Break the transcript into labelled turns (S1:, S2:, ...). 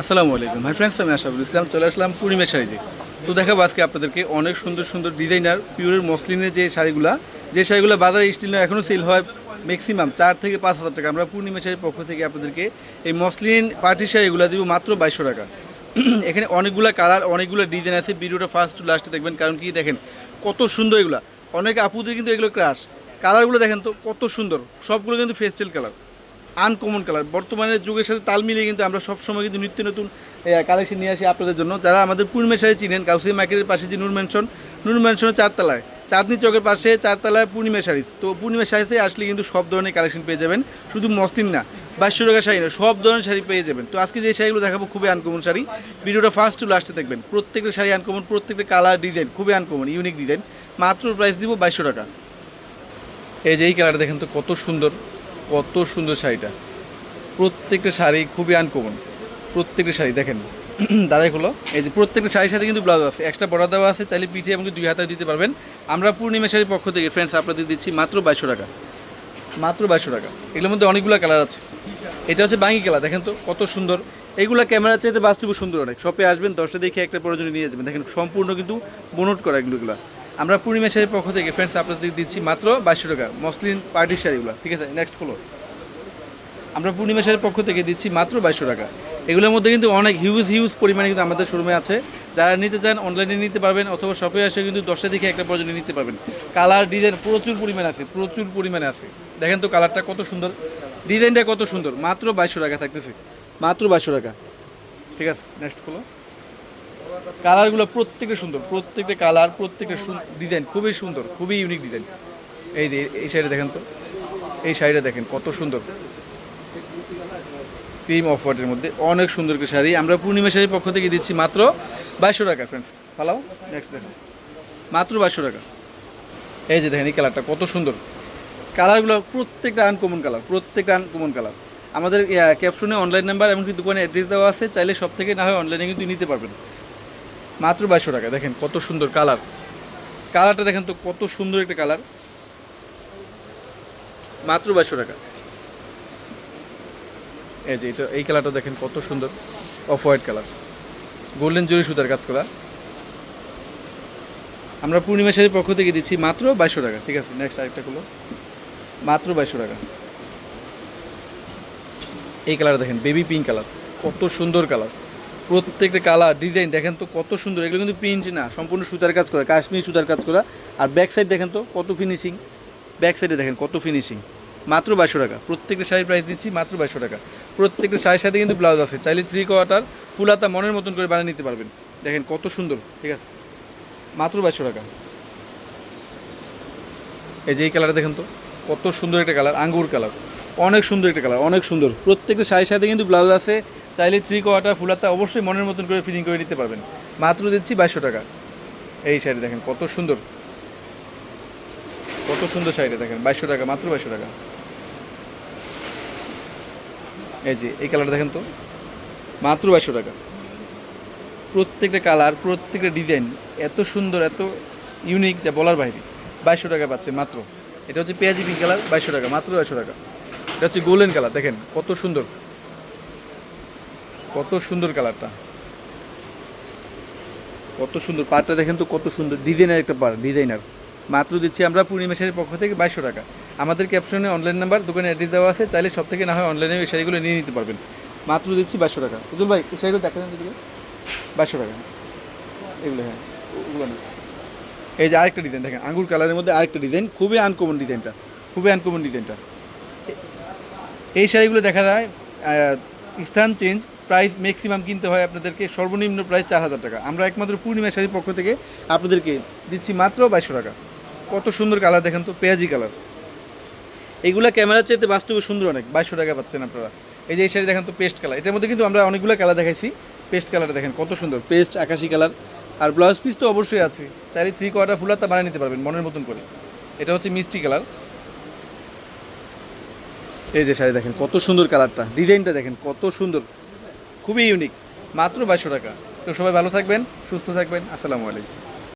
S1: আসসালামু আলাইকুম। Hi friends আমি আশাফুল ইসলাম, চলে আসলাম পূর্ণিমা শাড়িতে। তো দেখাবো আজকে আপনাদেরকে অনেক সুন্দর সুন্দর ডিজাইনার পিওরের মসলিনের যে শাড়িগুলা, যে শাড়িগুলো বাজারে স্টিল এখনও সেল হয় ম্যাক্সিমাম চার থেকে পাঁচ হাজার টাকা। আমরা পূর্ণিমা শাড়ির পক্ষ থেকে আপনাদেরকে এই মসলিন পার্টি শাড়িগুলো দিব মাত্র বাইশশো টাকা। এখানে অনেকগুলো কালার অনেকগুলো ডিজাইন আছে। ভিডিওটা ফার্স্ট টু লাস্টে দেখবেন, কারণ কি দেখেন, কত সুন্দর এগুলো। অনেক আপুদের কিন্তু এগুলো ক্রাশ কালারগুলো দেখেন তো, কত সুন্দর। সবগুলো কিন্তু ফেস্টেল কালার আনকমন কালার। বর্তমানে যুগের সাথে তাল মিলিয়ে কিন্তু আমরা সবসময় কিন্তু নিত্য নতুন কালেকশন নিয়ে আসি আপনাদের জন্য। যারা আমাদের পূর্ণিমা শাড়ি চিনেন কাউসি মার্কেটের পাশে যে নূর ম্যানশন নূর ম্যানশনের চারতলায়। চাঁদনি চকের পাশে চারতলায় পূর্ণিমা শাড়ি তো পূর্ণিমা শাড়িতে আসলে কিন্তু সব ধরনের কালেকশন পেয়ে যাবেন। শুধু মসলিন না বাইশশো টাকা শাড়ি না, সব ধরনের শাড়ি পেয়ে যাবেন। তো আজকে যে শাড়িগুলো দেখাবো খুবই আনকমন শাড়ি। ভিডিওটা ফার্স্ট টু লাস্টে দেখবেন। প্রত্যেকটা শাড়ি আনকমন, প্রত্যেকটা কালার ডিজাইন খুবই আনকমন ইউনিক ডিজাইন মাত্র প্রাইস দিব বাইশশো টাকা। এই যে এই কালারটা দেখেন তো কত সুন্দর। কত সুন্দর শাড়িটা। প্রত্যেকটা শাড়ি খুবই আনকমন প্রত্যেকটা শাড়ি, দেখেন। দাঁড়াই হলো এই যে প্রত্যেকটা শাড়ির সাথে কিন্তু ব্লাউজ আছে। এক্সট্রা বর্ডার দেওয়া আছে, চাইলে পিঠে এবং দুই হাতে দিতে পারবেন। আমরা পূর্ণিমা শাড়ির পক্ষ থেকে ফ্রেন্ডস আপনাদের দিচ্ছি মাত্র বাইশশো টাকা। মাত্র বাইশশো টাকা। এগুলোর মধ্যে অনেকগুলো কালার আছে। এটা হচ্ছে বাঙ্গি কালার দেখেন তো কত সুন্দর। এইগুলো ক্যামেরার চাইতে বাস্তবে সুন্দর অনেক। শপে আসবেন, দশটা দেখে একটা প্রয়োজনে নিয়ে যাবেন। দেখেন, সম্পূর্ণ কিন্তু বনোট করা এগুলোগুলো আমরা পূর্ণিমা শাড়ির পক্ষ থেকে ফ্রেন্ডস আপনাদের দিচ্ছি মাত্র বাইশশো টাকা। মসলিন পার্টির শাড়িগুলো, ঠিক আছে? নেক্সট হলো আমরা পূর্ণিমা শাড়ির পক্ষ থেকে দিচ্ছি মাত্র বাইশশো টাকা। এগুলোর মধ্যে কিন্তু অনেক হিউজ হিউজ পরিমাণে কিন্তু আমাদের শোরুমে আছে। যারা নিতে চান অনলাইনে নিতে পারবেন, অথবা শপে এসে কিন্তু দশটা থেকে একটা পর্যন্ত নিতে পারবেন। কালার ডিজাইন প্রচুর পরিমাণে আছে, প্রচুর পরিমাণে আছে। দেখেন তো কালারটা কত সুন্দর। ডিজাইনটা কত সুন্দর। মাত্র বাইশশো টাকা থাকতেছে। মাত্র বাইশশো টাকা। ঠিক আছে? নেক্সট হলো কালারগুলো প্রত্যেকটা সুন্দর, প্রত্যেকটা কালার, প্রত্যেকটা ডিজাইন খুবই সুন্দর, খুবই ইউনিক ডিজাইন এই যে, এই শাড়িটা দেখেন তো, এই শাড়িটা দেখেন কত সুন্দর। ক্রিম অফ হোয়াইটের মধ্যে অনেক সুন্দর একটা শাড়ি। আমরা পূর্ণিমা শাড়ির পক্ষ থেকে দিচ্ছি মাত্র বাইশশো টাকা ফ্রেন্ডস পালাও নেক্সট দেখেন। মাত্র বাইশশো টাকা। এই যে দেখেন, এই কালারটা কত সুন্দর। কালারগুলো প্রত্যেকটা আনকমন কালার, প্রত্যেকটা আনকমন কালার। আমাদের ক্যাপশনে অনলাইন নাম্বার এমনকি দোকানে অ্যাড্রেস দেওয়া আছে। চাইলে সব থেকে না হয় অনলাইনে কিন্তু নিতে পারবেন। মাত্র বাইশশো টাকা। দেখেন কত সুন্দর কালার। কালারটা দেখেন তো, কত সুন্দর একটা কালার। মাত্র বাইশশো টাকা। এই যে, এটা, এই কালারটা দেখেন কত সুন্দর। Off white colour. গোল্ডেন জরি সুতার কাজ করা। আমরা পূর্ণিমা শাড়ির পক্ষ থেকে দিচ্ছি মাত্র বাইশশো টাকা। ঠিক আছে নেক্সট আরেকটা গুলো মাত্র বাইশশো টাকা। এই কালার দেখেন বেবি পিঙ্ক কালার। কত সুন্দর কালার। প্রত্যেকটা কালার, ডিজাইন দেখেন তো কত সুন্দর। এগুলো কিন্তু প্রিন্ট না, সম্পূর্ণ সুতার কাজ করা, কাশ্মীর সুতার কাজ করা। আর ব্যাক সাইড দেখেন তো কত ফিনিশিং ব্যাক সাইডে দেখেন কত ফিনিশিং মাত্র বাইশশো টাকা, প্রত্যেকটা শাড়ির প্রাইস দিচ্ছি মাত্র বাইশশো টাকা। প্রত্যেকটা শাড়ির সাথে কিন্তু ব্লাউজ আছে, চাইলে থ্রি কোয়ার্টার ফুল হাতা মনের মতন করে বানিয়ে নিতে পারবেন। দেখেন কত সুন্দর, ঠিক আছে? মাত্র বাইশশো টাকা। এই যে এই কালারটা দেখেন তো, কত সুন্দর একটা কালার আঙ্গুর কালার অনেক সুন্দর একটা কালার অনেক সুন্দর। প্রত্যেকটা শাড়ির সাথে কিন্তু ব্লাউজ আছে চাইলে থ্রি কোয়ার্টার ফুল হাতা অবশ্যই মনের মতন করে ফিটিং করে নিতে পারবেন। মাত্র দিচ্ছি বাইশশো টাকা। এই শাড়ি দেখেন, কত সুন্দর। কত সুন্দর শাড়িটা দেখেন, বাইশশো টাকা, মাত্র বাইশশো টাকা। এই যে, এই কালারটা দেখেন তো, মাত্র বাইশশো টাকা। প্রত্যেকটা কালার প্রত্যেকটা ডিজাইন এত সুন্দর, এত ইউনিক যা বলার বাইরে। বাইশশো টাকা পাচ্ছে মাত্র। এটা হচ্ছে পেঁয়াজি পিঙ্ক কালার বাইশশো টাকা, মাত্র বাইশশো টাকা। এটা হচ্ছে গোল্ডেন কালার দেখেন, কত সুন্দর। কত সুন্দর কালারটা। কত সুন্দর পাটটা দেখেন তো কত সুন্দর ডিজাইনার একটা পার ডিজাইনার। মাত্র দিচ্ছি আমরা পূর্ণিমা শাড়ির পক্ষ থেকে বাইশশো টাকা। আমাদের ক্যাপশনে অনলাইন নাম্বার দোকানে অ্যাড্রেস দেওয়া আছে, চাইলে সব থেকে না হয় অনলাইনে এই শাড়িগুলো নিয়ে নিতে পারবেন। মাত্র দিচ্ছি বাইশশো টাকা। উজ্জ্বল ভাই, এই শাড়িগুলো দেখা যান বাইশশো টাকা। এগুলো হ্যাঁ এই যে আরেকটা ডিজাইন দেখেন, আঙ্গুর কালারের মধ্যে আরেকটা ডিজাইন খুবই আনকমন ডিজাইনটা খুবই আনকমন ডিজাইনটা এই শাড়িগুলো দেখা যায় স্থান চেঞ্জ প্রাইস ম্যাক্সিমাম কিনতে হয় আপনাদেরকে সর্বনিম্ন প্রাইস চার হাজার টাকা। আমরা একমাত্র পূর্ণিমা শাড়ির পক্ষ থেকে আপনাদেরকে দিচ্ছি মাত্র বাইশশো টাকা। কত সুন্দর কালার দেখেন তো, পেঁয়াজি কালার এইগুলো ক্যামেরার চাইতে বাস্তবে সুন্দর অনেক, বাইশশো টাকা পাচ্ছেন আপনারা। এই যে এই শাড়ি দেখেন তো পেস্ট কালার এটার মধ্যে কিন্তু আমরা অনেকগুলো কালার দেখাইছি পেস্ট কালারটা দেখেন কত সুন্দর পেস্ট আকাশি কালার আর ব্লাউজ পিস তো অবশ্যই আছে। চারি থ্রি কোয়ার্টার ফুল হাতা বানিয়ে নিতে পারবেন, মনের মতন করে। এটা হচ্ছে মিষ্টি কালার এই যে শাড়ি দেখেন, কত সুন্দর কালারটা ডিজাইনটা দেখেন, কত সুন্দর। খুবই ইউনিক মাত্র বাইশশো টাকা। তো সবাই ভালো থাকবেন সুস্থ থাকবেন আসসালামু আলাইকুম।